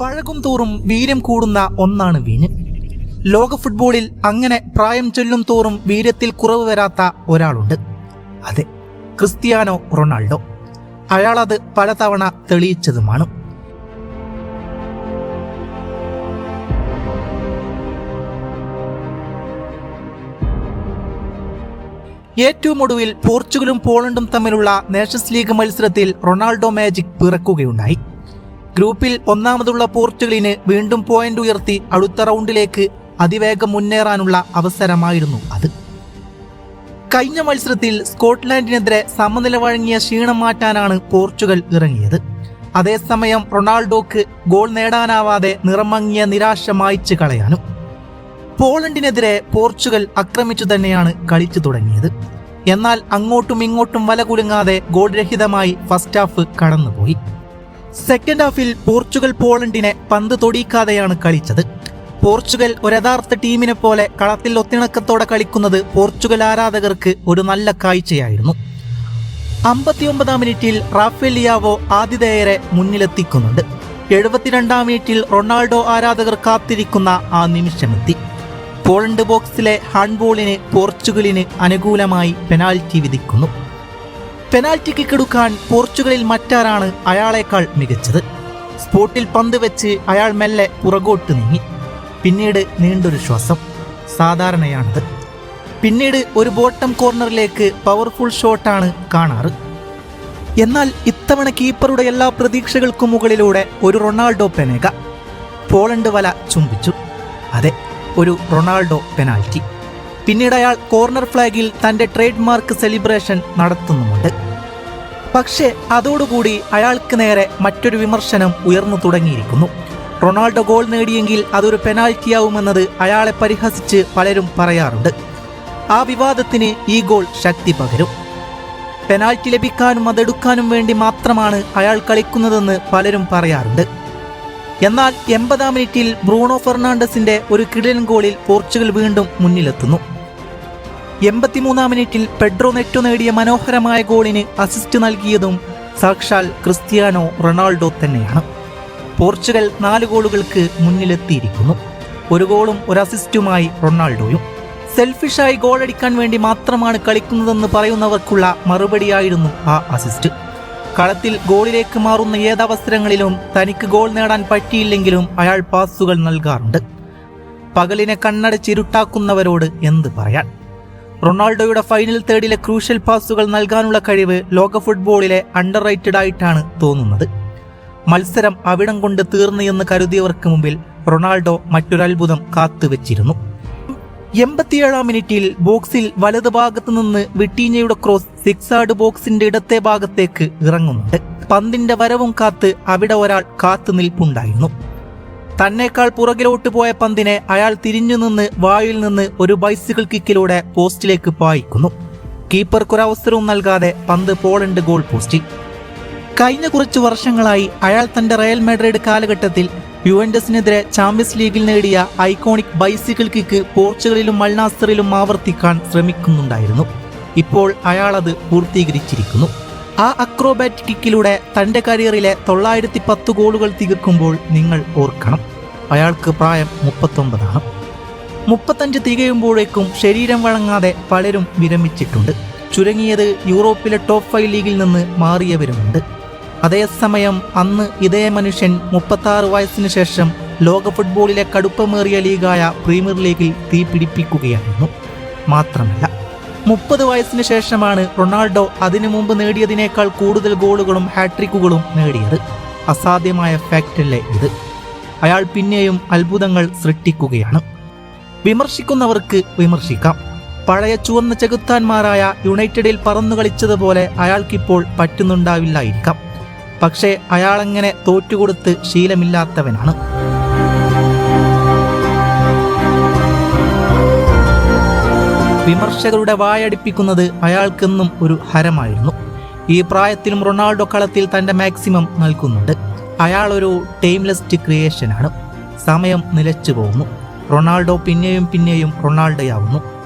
പഴകും തോറും വീര്യം കൂടുന്ന ഒന്നാണ് വീഞ്ഞ്. ലോക ഫുട്ബോളിൽ അങ്ങനെ പ്രായം ചൊല്ലും തോറും വീര്യത്തിൽ കുറവ് വരാത്ത ഒരാളുണ്ട്. അതെ ക്രിസ്ത്യാനോ റൊണാൾഡോ. അയാളത് പലതവണ തെളിയിച്ചതുമാണ്. ഏറ്റവും ഒടുവിൽ പോർച്ചുഗലും പോളണ്ടും തമ്മിലുള്ള നേഷൻസ് ലീഗ് മത്സരത്തിൽ റൊണാൾഡോ മാജിക് പിറക്കുകയുണ്ടായി. ഗ്രൂപ്പിൽ ഒന്നാമതുള്ള പോർച്ചുഗലിന് വീണ്ടും പോയിന്റ് ഉയർത്തി അടുത്ത റൗണ്ടിലേക്ക് അതിവേഗം മുന്നേറാനുള്ള അവസരമായിരുന്നു അത്. കഴിഞ്ഞ മത്സരത്തിൽ സ്കോട്ട്ലാൻഡിനെതിരെ സമനില വഴങ്ങിയ ക്ഷീണം മാറ്റാനാണ് പോർച്ചുഗൽ ഇറങ്ങിയത്. അതേസമയം റൊണാൾഡോക്ക് ഗോൾ നേടാനാവാതെ നിറമങ്ങിയ നിരാശ മായ്ച്ചു കളയാനും. പോളണ്ടിനെതിരെ പോർച്ചുഗൽ ആക്രമിച്ചു തന്നെയാണ് കളിച്ചു തുടങ്ങിയത്. എന്നാൽ അങ്ങോട്ടും ഇങ്ങോട്ടും വല കുലുങ്ങാതെ ഫസ്റ്റ് ഹാഫ് കടന്നുപോയി. സെക്കൻഡ് ഹാഫിൽ പോർച്ചുഗൽ പോളണ്ടിനെ പന്ത് തൊടിയിക്കാതെയാണ് കളിച്ചത്. പോർച്ചുഗൽ ഒരു യഥാർത്ഥ ടീമിനെ പോലെ കളത്തിൽ ഒത്തിണക്കത്തോടെ കളിക്കുന്നത് പോർച്ചുഗൽ ആരാധകർക്ക് ഒരു നല്ല കാഴ്ചയായിരുന്നു. അമ്പത്തിയൊമ്പതാം മിനിറ്റിൽ റാഫേലിയാവോ ആതിഥേയരെ മുന്നിലെത്തിക്കുന്നുണ്ട്. എഴുപത്തിരണ്ടാം മിനിറ്റിൽ റൊണാൾഡോ ആരാധകർ കാത്തിരിക്കുന്ന ആ നിമിഷമെത്തി. പോളണ്ട് ബോക്സിലെ ഹാൻഡ്ബോളിന് പോർച്ചുഗലിന് അനുകൂലമായി പെനാൽറ്റി വിധിക്കുന്നു. പെനാൽറ്റി കിക്കെടുക്കാൻ പോർച്ചുഗലിൽ മറ്റാരാണ് അയാളേക്കാൾ മികച്ചത്? സ്പോട്ടിൽ പന്ത് വെച്ച് അയാൾ മെല്ലെ പുറകോട്ട് നീങ്ങി. പിന്നീട് നീണ്ടൊരു ശ്വാസം. സാധാരണയാണത്. പിന്നീട് ഒരു ബോട്ടം കോർണറിലേക്ക് പവർഫുൾ ഷോട്ടാണ് കാണാറ്. എന്നാൽ ഇത്തവണ കീപ്പറുടെ എല്ലാ പ്രതീക്ഷകൾക്കും മുകളിലൂടെ ഒരു റൊണാൾഡോ പെനേക പോളണ്ട് വല ചുംബിച്ചു. അതെ ഒരു റൊണാൾഡോ പെനാൽറ്റി. പിന്നീട് അയാൾ കോർണർ ഫ്ലാഗിൽ തന്റെ ട്രേഡ് മാർക്ക് സെലിബ്രേഷൻ നടത്തുന്നുമുണ്ട്. പക്ഷേ അതോടുകൂടി അയാൾക്ക് നേരെ മറ്റൊരു വിമർശനം ഉയർന്നു തുടങ്ങിയിരിക്കുന്നു. റൊണാൾഡോ ഗോൾ നേടിയെങ്കിൽ അതൊരു പെനാൽറ്റിയാവുമെന്നത് അയാളെ പരിഹസിച്ച് പലരും പറയാറുണ്ട്. ആ വിവാദത്തിന് ഈ ഗോൾ ശക്തി പകരും. പെനാൽറ്റി ലഭിക്കാനും അതെടുക്കാനും വേണ്ടി മാത്രമാണ് അയാൾ കളിക്കുന്നതെന്ന് പലരും പറയാറുണ്ട്. എന്നാൽ എൺപതാം മിനിറ്റിൽ ബ്രൂണോ ഫെർണാണ്ടസിന്റെ ഒരു കിടിലൻ ഗോളിൽ പോർച്ചുഗൽ വീണ്ടും മുന്നിലെത്തുന്നു. എൺപത്തിമൂന്നാം മിനിറ്റിൽ പെഡ്രോ നെറ്റോ നേടിയ മനോഹരമായ ഗോളിന് അസിസ്റ്റ് നൽകിയതും സാക്ഷാൽ ക്രിസ്ത്യാനോ റൊണാൾഡോ തന്നെയാണ്. പോർച്ചുഗൽ നാല് ഗോളുകൾക്ക് മുന്നിലെത്തിയിരിക്കുന്നു. ഒരു ഗോളും ഒരു അസിസ്റ്റുമായി റൊണാൾഡോയും. സെൽഫിഷായി ഗോളടിക്കാൻ വേണ്ടി മാത്രമാണ് കളിക്കുന്നതെന്ന് പറയുന്നവർക്കുള്ള മറുപടിയായിരുന്നു ആ അസിസ്റ്റ്. കളത്തിൽ ഗോളിലേക്ക് മാറുന്ന ഏതവസരങ്ങളിലും തനിക്ക് ഗോൾ നേടാൻ പറ്റിയില്ലെങ്കിലും അയാൾ പാസുകൾ നൽകാറുണ്ട്. പകലിനെ കണ്ണടച്ചിരുട്ടാക്കുന്നവരോട് എന്ത് പറയാൻ? റൊണാൾഡോയുടെ ഫൈനൽ തേർഡിലെ ക്രൂഷ്യൽ പാസുകൾ നൽകാനുള്ള കഴിവ് ലോക ഫുട്ബോളിലെ അണ്ടർ റൈറ്റഡ് ആയിട്ടാണ് തോന്നുന്നത്. മത്സരം അവിടം കൊണ്ട് തീർന്നു എന്ന് കരുതിയവർക്ക് മുമ്പിൽ റൊണാൾഡോ മറ്റൊരത്ഭുതം കാത്തുവച്ചിരുന്നു. എൺപത്തിയേഴാം മിനിറ്റിൽ ബോക്സിൽ വലത് ഭാഗത്ത് നിന്ന് വിട്ടീഞ്ഞയുടെ ക്രോസ് സിക്സാർഡ് ബോക്സിന്റെ ഇടത്തെ ഭാഗത്തേക്ക് ഇറങ്ങുന്നുണ്ട്. പന്തിന്റെ വരവും കാത്ത് അവിടെ ഒരാൾ കാത്തു നിൽപ്പുണ്ടായിരുന്നു. തന്നേക്കാൾ പുറകിലോട്ട് പോയ പന്തിനെ അയാൾ തിരിഞ്ഞു നിന്ന് വായിൽ നിന്ന് ഒരു ബൈസിക്കിൾ കിക്കിലൂടെ പോസ്റ്റിലേക്ക് പായിക്കുന്നു. കീപ്പർക്കൊരവസരവും നൽകാതെ പന്ത് പോളണ്ട് ഗോൾ പോസ്റ്റിൽ. കഴിഞ്ഞ കുറച്ച് വർഷങ്ങളായി അയാൾ തന്റെ റയൽ മെഡ്രിഡ് കാലഘട്ടത്തിൽ യുവൻഡസിനെതിരെ ചാമ്പ്യൻസ് ലീഗിൽ നേടിയ ഐക്കോണിക് ബൈസിക്കിൾ കിക്ക് പോർച്ചുഗലിലും മൾനാസ്റ്ററിലും ആവർത്തിക്കാൻ ശ്രമിക്കുന്നുണ്ടായിരുന്നു. ഇപ്പോൾ അയാൾ അത് പൂർത്തീകരിച്ചിരിക്കുന്നു. ആ അക്രോബാറ്റ് കിക്കിലൂടെ തന്റെ കരിയറിലെ തൊള്ളായിരത്തി പത്ത് ഗോളുകൾ തികക്കുമ്പോൾ നിങ്ങൾ ഓർക്കണം. അയാൾക്ക് പ്രായം മുപ്പത്തൊമ്പതാണ്. മുപ്പത്തഞ്ച് തികയുമ്പോഴേക്കും ശരീരം വഴങ്ങാതെ പലരും വിരമിച്ചിട്ടുണ്ട്. ചുരുങ്ങിയത് യൂറോപ്പിലെ ടോപ്പ് ഫൈവ് ലീഗിൽ നിന്ന് മാറിയവരുമുണ്ട്. അതേസമയം അന്ന് ഇതേ മനുഷ്യൻ മുപ്പത്താറ് വയസ്സിന് ശേഷം ലോക ഫുട്ബോളിലെ കടുപ്പമേറിയ ലീഗായ പ്രീമിയർ ലീഗിൽ തീ പിടിപ്പിക്കുകയായിരുന്നു. മാത്രമല്ല മുപ്പത് വയസ്സിന് ശേഷമാണ് റൊണാൾഡോ അതിനു മുമ്പ് നേടിയതിനേക്കാൾ കൂടുതൽ ഗോളുകളും ഹാട്രിക്കുകളും നേടിയത്. അസാധ്യമായ ഫാക്റ്റല്ലേ ഇത്? അയാൾ പിന്നെയും അത്ഭുതങ്ങൾ സൃഷ്ടിക്കുകയാണ്. വിമർശിക്കുന്നവർക്ക് വിമർശിക്കാം. പഴയ ചുവന്ന ചെകുത്താന്മാരായ യുണൈറ്റഡിൽ പറന്നു കളിച്ചതുപോലെ അയാൾക്കിപ്പോൾ പറ്റുന്നുണ്ടാവില്ലായിരിക്കാം. പക്ഷേ അയാളങ്ങനെ തോറ്റുകൊടുത്ത് ശീലമില്ലാത്തവനാണ്. വിമർശകരുടെ വായടിപ്പിക്കുന്നത് അയാൾക്കെന്നും ഒരു ഹരമായിരുന്നു. ഈ പ്രായത്തിലും റൊണാൾഡോ കളത്തിൽ തന്റെ മാക്സിമം നൽകുന്നുണ്ട്. അയാൾ ഒരു ടൈംലെസ്റ്റ് ക്രിയേഷനാണ്. സമയം നിലച്ചു പോകുന്നു. റൊണാൾഡോ പിന്നെയും പിന്നെയും റൊണാൾഡോയാവുന്നു.